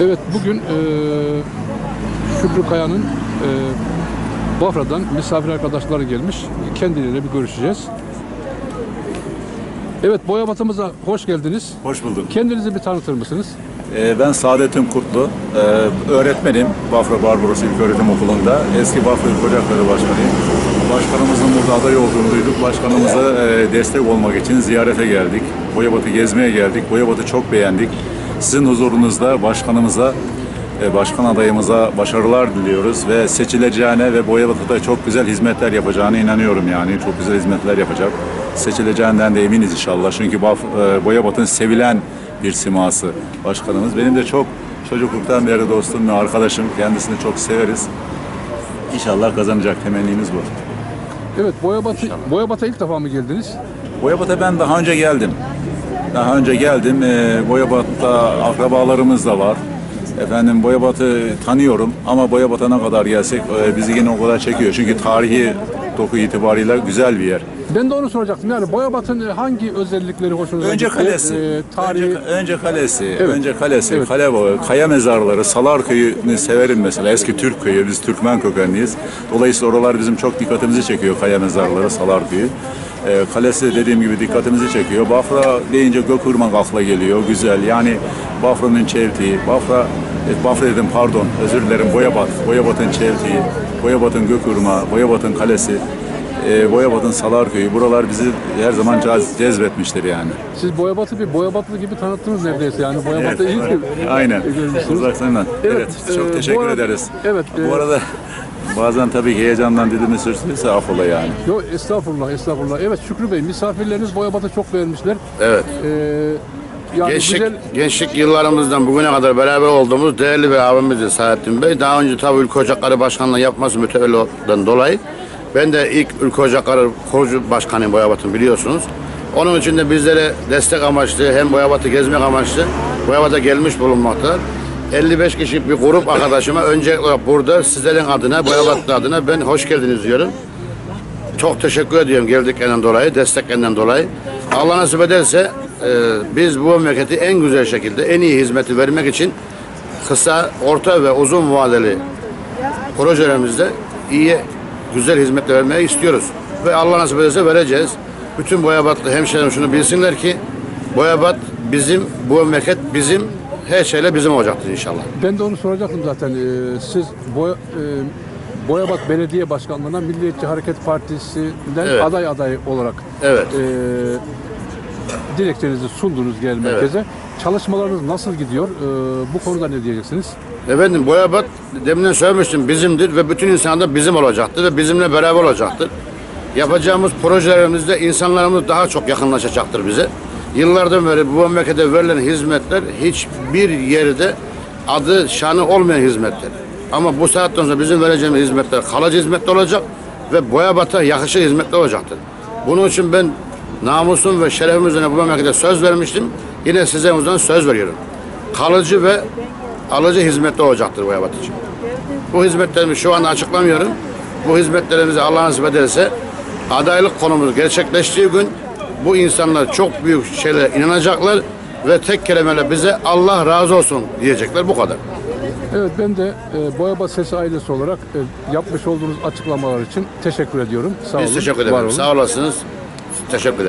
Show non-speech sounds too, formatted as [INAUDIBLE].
Evet bugün e, Şükrü Kaya'nın e, Bafra'dan misafir arkadaşları gelmiş. Kendileriyle bir görüşeceğiz. Evet Boyabat'ımıza hoş geldiniz. Hoş bulduk. Kendinizi bir tanıtır mısınız? Ee, ben Saadettin Kurtlu. Ee, öğretmenim Bafra Barbaros İlköğretim Okulu'nda. Eski Bafra İlk Ocakları Başkanıyım. Başkanımızın burada aday olduğunu duyduk. Başkanımıza e, destek olmak için ziyarete geldik. Boyabat'ı gezmeye geldik. Boyabat'ı çok beğendik. Sizin huzurunuzda başkanımıza, e, başkan adayımıza başarılar diliyoruz ve seçileceğine ve Boyabat'ta çok güzel hizmetler yapacağına inanıyorum yani. Çok güzel hizmetler yapacak. Seçileceğinden de eminiz inşallah. Çünkü e, Boyabat'ın sevilen bir siması başkanımız. Benim de çok çocukluktan beri dostum ve arkadaşım. Kendisini çok severiz. İnşallah kazanacak temennimiz bu. Evet Boyabat'a ilk defa mı geldiniz? Boyabat'a ben daha önce geldim. Daha önce geldim. Ee, Boyabat'ta akrabalarımız da var. Efendim Boyabat'ı tanıyorum ama Boyabat'a ne kadar gelsek e, bizi yine o kadar çekiyor. Çünkü tarihi doku itibariyle güzel bir yer. Ben de onu soracaktım. Yani Boyabat'ın e, hangi özellikleri hoşunuza Önce gitti? kalesi. E, tarihi Önce, önce kalesi. Evet. Önce kalesi. Evet. Kale kaya mezarları, Salar Köyü'nü severim mesela. Eski Türk köyü. Biz Türkmen kökenliyiz. Dolayısıyla oralar bizim çok dikkatimizi çekiyor. Kaya mezarları, Salar Köyü. Ee, kalesi dediğim gibi dikkatimizi çekiyor. Bafra deyince Gökürmak akla geliyor. Güzel. Yani Bafra'nın çeltiği, Bafra e, Bafra dedim pardon, özür dilerim. Boyabat, Boyabat'ın çeltiği, Boyabat'ın Gökürma, Boyabat'ın kalesi, e, Boyabat'ın Salar Köyü. Buralar bizi her zaman cez- cezbetmiştir yani. siz Boyabat'ı bir Boyabatlı gibi tanıttınız neredeyse. Yani Boyabat'ı iyi ki Aynen. görmüşsünüz. Uzaktan. Evet, Evet, çok e, teşekkür bu arada- ederiz. evet, e, Bu arada [LAUGHS] bazen tabii ki heyecandan dilimi sürçtüyse affola yani. Yok estağfurullah estağfurullah. Evet Şükrü Bey misafirleriniz Boyabat'ı çok beğenmişler. Evet. Ee, yani Gençlik, güzel gençlik yıllarımızdan bugüne kadar beraber olduğumuz değerli bir abimizdi Saadettin Bey. Daha önce tabii Ülke Ocakları Başkanlığı yapması mütevelliden dolayı ben de ilk Ülke Ocakları kurucu başkanıyım Boyabat'ın biliyorsunuz. Onun için de bizlere destek amaçlı hem Boyabat'ı gezmek amaçlı Boyabat'a gelmiş bulunmaktalar. 55 kişilik bir grup arkadaşıma öncelikle burada sizlerin adına, Boyabatlı adına ben hoş geldiniz diyorum. Çok teşekkür ediyorum geldiklerinden dolayı, desteklerinden dolayı. Allah nasip ederse e, biz bu memleketi en güzel şekilde, en iyi hizmeti vermek için kısa, orta ve uzun vadeli projelerimizde iyi, güzel hizmetler vermeyi istiyoruz. Ve Allah nasip ederse vereceğiz. Bütün Boyabatlı hemşehrilerim şunu bilsinler ki Boyabat bizim, bu memleket bizim, her şeyle bizim olacaktır inşallah. ben de onu soracaktım zaten. Ee, siz Boya, e, Boyabat Belediye Başkanlığı'na Milliyetçi Hareket Partisi'nden Evet. aday aday olarak Evet. e, dilekçenizi sundunuz genel merkeze. Çalışmalarınız nasıl gidiyor? Ee, bu konuda ne diyeceksiniz? Efendim Boyabat deminden söylemiştim bizimdir ve bütün insanlar bizim olacaktır ve bizimle beraber olacaktır. Yapacağımız projelerimizde insanlarımız daha çok yakınlaşacaktır bize. Yıllardan beri bu memlekete verilen hizmetler hiçbir yerde adı şanı olmayan hizmetler. Ama bu saatten sonra bizim vereceğimiz hizmetler kalıcı hizmetler olacak ve Boyabat'a yakışır hizmetler olacaktır. Bunun için ben namusum ve şerefim üzerine bu memlekete söz vermiştim. Yine size zaman söz veriyorum. Kalıcı ve alıcı hizmetli olacaktır Boyabat için. Bu hizmetlerimi şu anda açıklamıyorum. Bu hizmetlerimizi Allah nasip ederse adaylık konumuz gerçekleştiği gün bu insanlar çok büyük şeylere inanacaklar ve tek kelimeyle bize Allah razı olsun diyecekler bu kadar. Evet ben de e, Boyabat Sesi ailesi olarak e, yapmış olduğunuz açıklamalar için teşekkür ediyorum. Sağ olun. Biz teşekkür var ederim. olun. Sağ olasınız. Teşekkür ederim.